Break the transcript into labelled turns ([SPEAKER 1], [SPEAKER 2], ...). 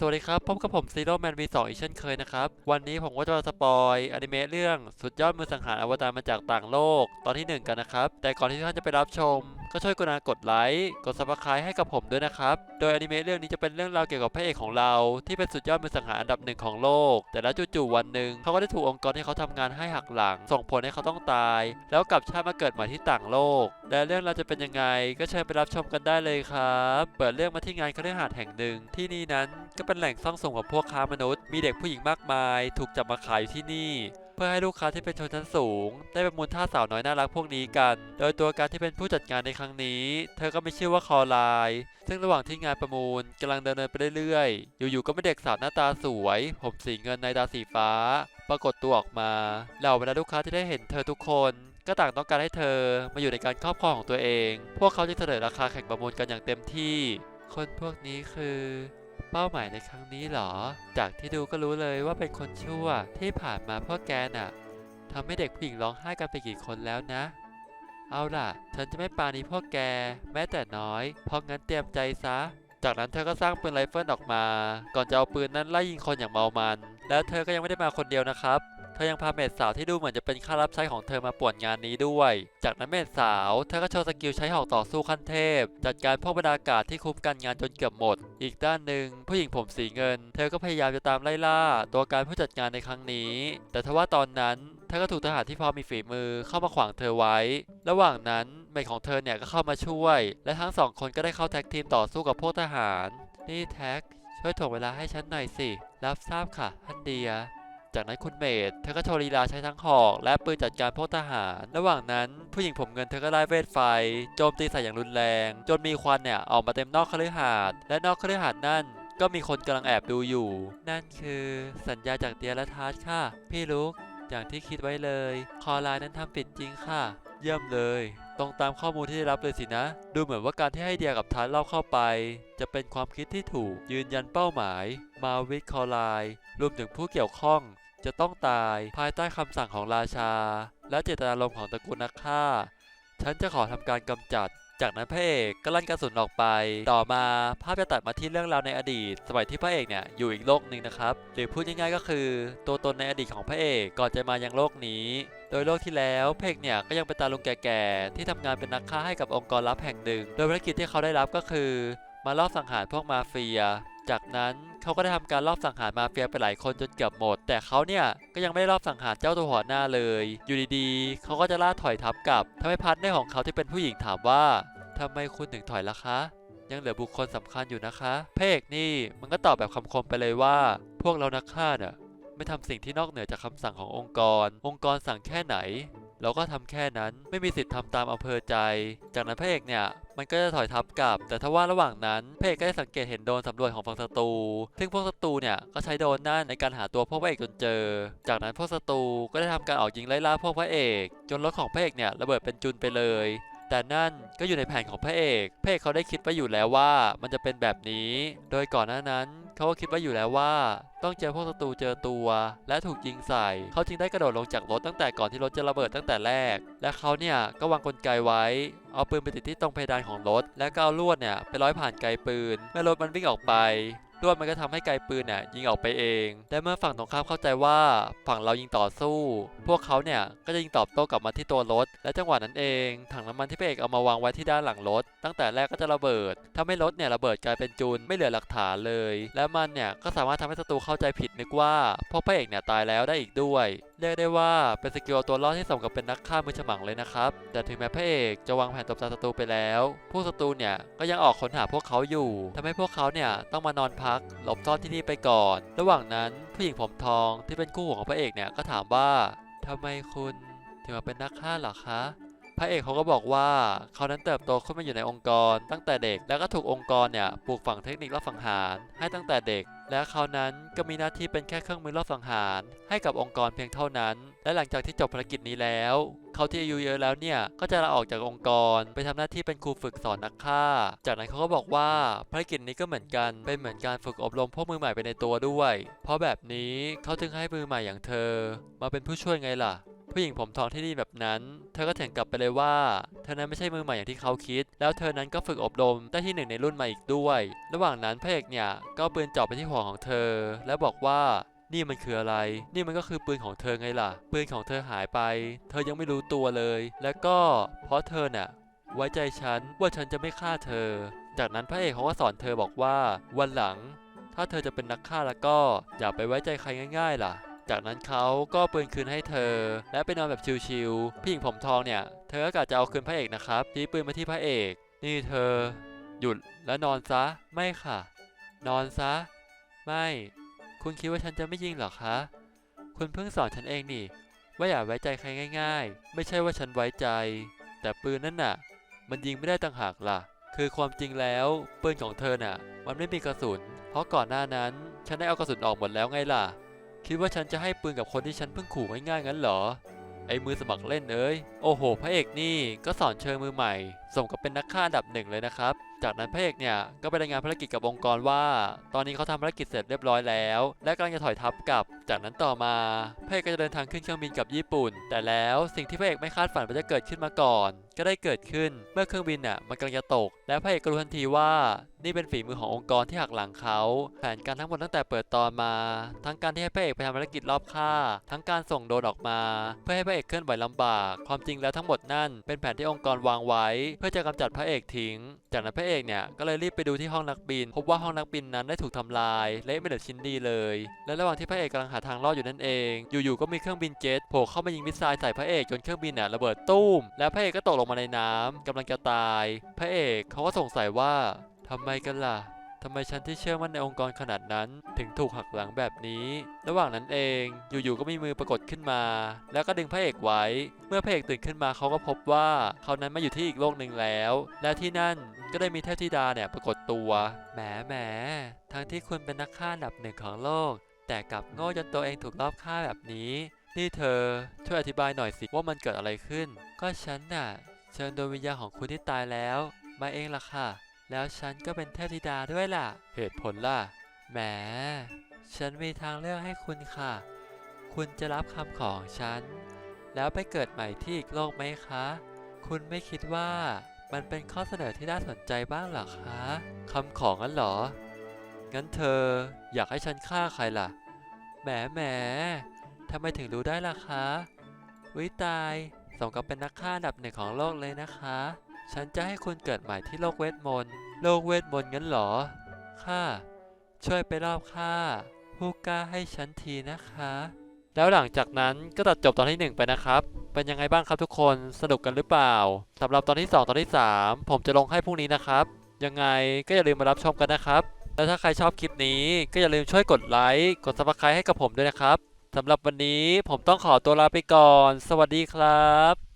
[SPEAKER 1] สวัสดีครับ พบกับผมซีโร่แมนวีสอีกเช่นเคยนะครับ วันนี้ผมก็จะมาสปอยอนิเมะเรื่องสุดยอดมือสังหารอวตารมาจากต่างโลก ตอนที่ 1 กันนะครับ แต่ก่อนที่ท่านจะไปรับชมก็ช่วยกรุณากดไลค์กด subscribe ให้กับผมด้วยนะครับ โดยอนิเมะเรื่องนี้จะเป็นเรื่องราวเกี่ยวกับพระเอกของเรา ที่เป็นสุดยอดมือสังหารอันดับหนึ่งของโลก แต่แล้วจู่ๆวันหนึ่งเขาก็ได้ถูกองค์กรที่เขาทำงานให้หักหลัง ส่งผลให้เขาต้องตาย แล้วกลับชาติมาเกิดใหม่ที่ต่างโลก และเรื่องราวจะเป็นยังไง ก็เชิญไปรับชมกันได้เลยครับ เปิดเรื่องมาที่งานคฤหาสน์แห่งหนึ่ง ที่นี่นั้นก็เป็นแหล่งซ่องสมของพวกค้ามนุษย์ มีเด็กผู้หญิงมากมาย ถูกจับมาขายอยู่ที่นี่ พื่อให้ลูกค้าที่เป็นชนชั้นสูง ได้ประมูลท่าสาวน้อยน่ารักพวกนี้กัน โดยตัวการที่เป็นผู้จัดงานในครั้งนี้ เธอก็มีชื่อว่าคอไลน์ซึ่งระหว่างที่งานประมูลกำลังดำเนินไปเรื่อยๆ อยู่ๆก็มีเด็กสาวหน้าตาสวย ผมสีเงินในตาสีฟ้า ปรากฏตัวออกมาเหล่าบรรดาลูกค้าที่ได้เห็นเธอทุกคนก็ต่างต้องการให้เธอมาอยู่ในการครอบครองของตัวเอง พวกเขาจึงเสนอราคาแข่งประมูลกันอย่างเต็มที่ คนพวกนี้คือ เป้าหมายในครั้งนี้เหรอ จากที่ดูก็รู้เลยว่าเป็นคนชั่วที่ผ่านมาพ่อแกน่ะทำให้เด็กผู้หญิงร้องไห้กันไปกี่คนแล้วนะ เอาล่ะ ฉันจะไม่ปาณีพ่อแก แม้แต่น้อย เพราะงั้นเตรียมใจซะ จากนั้นเธอก็สร้างปืนไรเฟิลออกมา ก่อนจะเอาปืนนั้นไล่ยิงคนอย่างเมามัน แล้วเธอก็ยังไม่ได้มาคนเดียวนะครับ ธอยังพาเมดสาวที่ดูเหมือนจะเป็นข้ารับใช้ของเธอมาป่วนงานนี้ด้วย จากนั้นเมดสาว เธอก็โชว์สกิลใช้หอกต่อสู้ขั้นเทพ จัดการพวกบรรดากาศที่คุ้มกันงานจนเกือบหมด อีกด้านหนึ่งผู้หญิงผมสีเงิน เธอก็พยายามจะตามไล่ล่า ตัวการผู้จัดงานในครั้งนี้ แต่ทว่าตอนนั้นเธอก็ถูกทหารที่พอมีฝีมือเข้ามาขวางเธอไว้ ระหว่างนั้นเมดของเธอเนี่ยก็เข้ามาช่วย และทั้งสองคนก็ได้เข้าแท็กทีมต่อสู้กับพวกทหาร นี่แท็กช่วยถ่วงเวลาให้ฉันหน่อยสิ รับทราบค่ะท่านเดีย จากนั้นคุณเมดเธอก็โชว์ลีลาใช้ทั้งหอก และปืนจัดการพวกทหาร ระหว่างนั้นผู้หญิงผมเงินเธอก็ไล่เวทไฟ โจมตีใส่อย่างรุนแรง จนมีควันเนี่ยออกมาเต็มนอกคฤหาสน์และนอกคฤหาสน์นั่นก็มีคนกำลังแอบดูอยู่ นั่นคือสัญญาจากเดียและทัสค่ะ พี่ลุก อย่างที่คิดไว้เลย คอลน์นั้นทำผิดจริงค่ะ เยี่ยมเลย ตรงตามข้อมูลที่ได้รับเลยสินะ ดูเหมือนว่าการที่ให้เดียกับทัสเล่าเข้าไป จะเป็นความคิดที่ถูกยืนยันเป้าหมาย มาวิทคอไลน์รวมถึงผู้เกี่ยวข้อง จะต้องตายภายใต้คำสั่งของราชา และเจตนารมณ์ของตระกูลนักฆ่า ฉันจะขอทำการกำจัดจากนั้นพระเอกก็ลั่นกระสุนออกไป ต่อมาภาพจะตัดมาที่เรื่องราวในอดีต สมัยที่พระเอกเนี่ยอยู่อีกโลกหนึ่งนะครับ หรือพูดง่ายๆก็คือ ตัวตนในอดีตของพระเอกก่อนจะมายังโลกนี้ โดยโลกที่แล้วเอกเนี่ยก็ยังเป็นตาลุงแก่ๆที่ทำงานเป็นนักฆ่าให้กับองค์กรลับแห่งหนึ่ง โดยภารกิจที่เขาได้รับก็คือ มาลอบสังหารพวกมาเฟีย จากนั้นเขาก็ได้ทำการลอบสังหารมาเฟียไปหลายคนจนเกือบหมด แต่เขาเนี่ยก็ยังไม่ได้ลอบสังหารเจ้าตัวหัวหน้าเลย อยู่ดีๆ เขาก็จะล่าถอยทับกลับทำให้พาร์ทเนอร์ของเขาที่เป็นผู้หญิงถามว่าทำไมคุณถึงถอยล่ะคะ ยังเหลือบุคคลสำคัญอยู่นะคะเอกนี่มันก็ตอบแบบคำคมไปเลยว่า พวกเรานักฆ่าน่ะ ไม่ทำสิ่งที่นอกเหนือจากคำสั่งขององค์กร องค์กรสั่งแค่ไหน เราก็ทำแค่นั้นไม่มีสิทธิ์ทำตามอำเภอใจ จากนั้นพระเอกเนี่ยมันก็จะถอยทับกลับ แต่ถ้าว่าระหว่างนั้นพระเอกก็ได้สังเกตเห็นโดนสำรวจของฝั่งศัตรู ซึ่งพวกศัตรูเนี่ยก็ใช้โดนนั่นในการหาตัวพวกพระเอกจนเจอ จากนั้นพวกศัตรูก็ได้ทำการออกยิงไล่ล่าพวกพระเอก จนรถของพระเอกเนี่ยระเบิดเป็นจุนไปเลย แต่นั่นก็อยู่ในแผนของพระเอกพระเอกเขาได้คิดไว้อยู่แล้วว่ามันจะเป็นแบบนี้ โดยก่อนหน้านั้นเขาก็คิดไว้อยู่แล้วว่า ต้องเจอพวกศัตรูเจอตัว และถูกยิงใส่ เขาจึงได้กระโดดลงจากรถตั้งแต่ก่อนที่รถจะระเบิดตั้งแต่แรก และเขาเนี่ยก็วางกลไกไว้ เอาปืนไปติดที่ตรงเพดานของรถ แล้วก็เอาลวดเนี่ยไปร้อยผ่านไกลปืนเมื่อรถมันวิ่งออกไป ลวดมันก็ทำให้ไกลปืนเนี่ยยิงออกไปเอง และเมื่อฝั่งตรงข้ามเข้าใจว่าฝั่งเรายิงต่อสู้ พวกเขาเนี่ยก็จะยิงตอบโต้กลับมาที่ตัวรถ และจังหวะนั้นเอง ถังน้ำมันที่พระเอกเอามาวางไว้ที่ด้านหลังรถ ตั้งแต่แรกก็จะระเบิดทำให้รถเนี่ยระเบิดกลายเป็นจูนไม่เหลือหลักฐานเลย และมันเนี่ยก็สามารถทำให้ศัตรูเข้าใจผิดนึกว่าพวกพระเอกเนี่ยตายแล้วได้อีกด้วย เรียกได้ว่าเป็นสกิลตัวรอดที่สมกับเป็นนักฆ่ามือฉมังเลยนะครับ แต่ถึงแม้พระเอกจะวางแผนตบตาศัตรูไปแล้ว ผู้ศัตรูเนี่ยก็ยังออกค้นหาพวกเขาอยู่ทำให้พวกเขาเนี่ยต้องมานอนพักหลบซ่อนที่นี่ไปก่อน ระหว่างนั้นผู้หญิงผมทองที่เป็นคู่หูของพระเอกเนี่ยก็ถามว่าทำไมคุณถึงมาเป็นนักฆ่าเหรอคะ พระเอกเขาก็บอกว่าเขานั้นเติบโตขึ้นมาอยู่ในองค์กร ตั้งแต่เด็กแล้วก็ถูกองค์กรเนี่ยปลูกฝังเทคนิคลอบสังหาร ให้ตั้งแต่เด็ก และเขานั้นก็มีหน้าที่เป็นแค่เครื่องมือลอบสังหาร ให้กับองค์กรเพียงเท่านั้น และหลังจากที่จบภารกิจนี้แล้วเขาที่อายุเยอะแล้วเนี่ยก็จะลาออกจากองค์กร ไปทำหน้าที่เป็นครูฝึกสอนนักฆ่า จากนั้นเขาก็บอกว่าภารกิจนี้ก็เหมือนกันเป็นเหมือนการฝึกอบรมพวกมือใหม่ไปในตัวด้วย เพราะแบบนี้เขาจึงให้มือใหม่อย่างเธอ มาเป็นผู้ช่วยไงล่ะ ผู้หญิงผมทองที่นี่แบบนั้น เธอก็เถียงกลับไปเลยว่า เธอนั้นไม่ใช่มือใหม่อย่างที่เขาคิด แล้วเธอนั้นก็ฝึกอบรมได้ที่หนึ่งในรุ่นมาอีกด้วย ระหว่างนั้นพระเอกเนี่ยก็ปืนจ่อไปที่หัวของเธอ และบอกว่านี่มันคืออะไร นี่มันก็คือปืนของเธอไงล่ะ ปืนของเธอหายไป เธอยังไม่รู้ตัวเลย แล้วก็เพราะเธอน่ะไว้ใจฉันว่าฉันจะไม่ฆ่าเธอ จากนั้นพระเอกเขาก็สอนเธอบอกว่า วันหลัง ถ้าเธอจะเป็นนักฆ่าแล้วก็อย่าไปไว้ใจใครง่าย ๆ ล่ะ จากนั้นเขาก็ปืนคืนให้เธอ และไปนอนแบบชิลๆผู้หญิงผมทองเนี่ย เธอก็กะจะเอาคืนพระเอกนะครับชี้ปืนมาที่พระเอก นี่เธอ หยุดแล้วนอนซะ ไม่ค่ะ นอนซะ ไม่ คุณคิดว่าฉันจะไม่ยิงหรอคะ คุณเพิ่งสอนฉันเองนี่ ว่าอย่าไว้ใจใครง่าย ๆ ไม่ใช่ว่าฉันไว้ใจ แต่ปืนนั่นน่ะ มันยิงไม่ได้ต่างหากล่ะ คือความจริงแล้วปืนของเธอน่ะ มันไม่มีกระสุน เพราะก่อนหน้านั้น ฉันได้เอากระสุนออกหมดแล้วไงล่ะ คิดว่าฉันจะให้ปืนกับคนที่ฉันเพิ่งขู่ง่ายๆงั้นเหรอ ไอ้มือสมัครเล่นเอ้ย โอ้โห พระเอกนี่ก็สอนเชิงมือใหม่ สมกับเป็นนักฆ่าดับหนึ่งเลยนะครับ จากนั้นพระเอกเนี่ยก็ไปรายงานภารกิจกับองค์กรว่า ตอนนี้เขาทำภารกิจเสร็จเรียบร้อยแล้ว และกำลังจะถอยทัพกลับ จากนั้นต่อมาพระเอกก็จะเดินทางขึ้นเครื่องบินกับญี่ปุ่น แต่แล้วสิ่งที่พระเอกไม่คาดฝันว่าจะเกิดขึ้นมาก่อน ก็ได้เกิดขึ้นเมื่อเครื่องบินน่ะมันกำลังจะตก และพระเอกก็รู้ทันทีว่านี่เป็นฝีมือขององค์กรที่หักหลังเขาแผนการทั้งหมดตั้งแต่เปิดตอนมา ทั้งการที่ให้พระเอกไปทำภารกิจรอบฆ่า ทั้งการส่งโดนออกมา เพื่อให้พระเอกเคลื่อนไหวลำบาก ความจริงแล้วทั้งหมดนั่น เป็นแผนที่องค์กรวางไว้ เพื่อจะกำจัดพระเอกทิ้ง จากนั้นพระเอกเนี่ยก็เลยรีบไปดูที่ห้องนักบิน พบว่าห้องนักบินนั้นได้ถูกทำลายเละไม่เหลือชิ้นดีเลย และระหว่างที่พระเอกกำลังหาทางรอดอยู่นั่นเอง อยู่ๆก็มีเครื่องบินเจ็ตโผล่เข้ามายิงมิสไซล์ใส่พระเอกจนเครื่องบินน่ะระเบิดตุ้ม และพระเอกก็ตกลงมาในน้ำกำลังจะตาย พระเอกเขาก็สงสัยว่าทำไมกันล่ะทำไมฉันที่เชื่อมั่นในองค์กรขนาดนั้น ถึงถูกหักหลังแบบนี้ ระหว่างนั้นเองอยู่ๆก็มีมือปรากฏขึ้นมา แล้วก็ดึงพระเอกไว้ เมื่อพระเอกตื่นขึ้นมาเขาก็พบว่าเขานั้นมาอยู่ที่อีกโลกหนึ่งแล้ว และที่นั่นก็ได้มีเทพธิดาเนี่ยปรากฏตัวแหมแหมทั้งที่คุณเป็นนักฆ่าอันดับหนึ่งของโลก แต่กลับโง่จนตัวเองถูกลอบฆ่าแบบนี้นี่เธอช่วยอธิบายหน่อยสิว่ามันเกิดอะไรขึ้น ก็ฉันน่ะ เชิญดวงวิญญาณของคุณที่ตายแล้ว มาเองล่ะค่ะ แล้วฉันก็เป็นเทพธิดาด้วยล่ะ เหตุผลล่ะแหมฉันมีทางเลือกให้คุณค่ะ คุณจะรับคำของฉัน แล้วไปเกิดใหม่ที่อีกโลกไหมคะ คุณไม่คิดว่ามันเป็นข้อเสนอที่น่าสนใจบ้างหรอคะคำของงั้นหรอ งั้นเธออยากให้ฉันฆ่าใครล่ะ แหมแหมทำไมถึงรู้ได้ล่ะคะวิตายสมกับเป็นนักฆ่าอันดับหนึ่งของโลกเลยนะคะ ฉันจะให้คุณเกิดใหม่ที่โลกเวทมนต์ โลกเวทมนต์งั้นเหรอ ค่ะ ช่วยไปรอบค่าผู้กล้าให้ฉันทีนะคะ แล้วหลังจากนั้นก็ตัดจบตอนที่ 1 ไปนะครับ เป็นยังไงบ้างครับทุกคน สนุกกันหรือเปล่าสำหรับตอนที่ 2 ตอนที่ 3 ผมจะลงให้พรุ่งนี้นะครับ ยังไงก็อย่าลืมมารับชมกันนะครับ แล้วถ้าใครชอบคลิปนี้ก็อย่าลืมช่วยกดไลค์ กดซับสไครป์ให้กับผมด้วยนะครับสำหรับวันนี้ผมต้องขอตัวลาไปก่อน สวัสดีครับ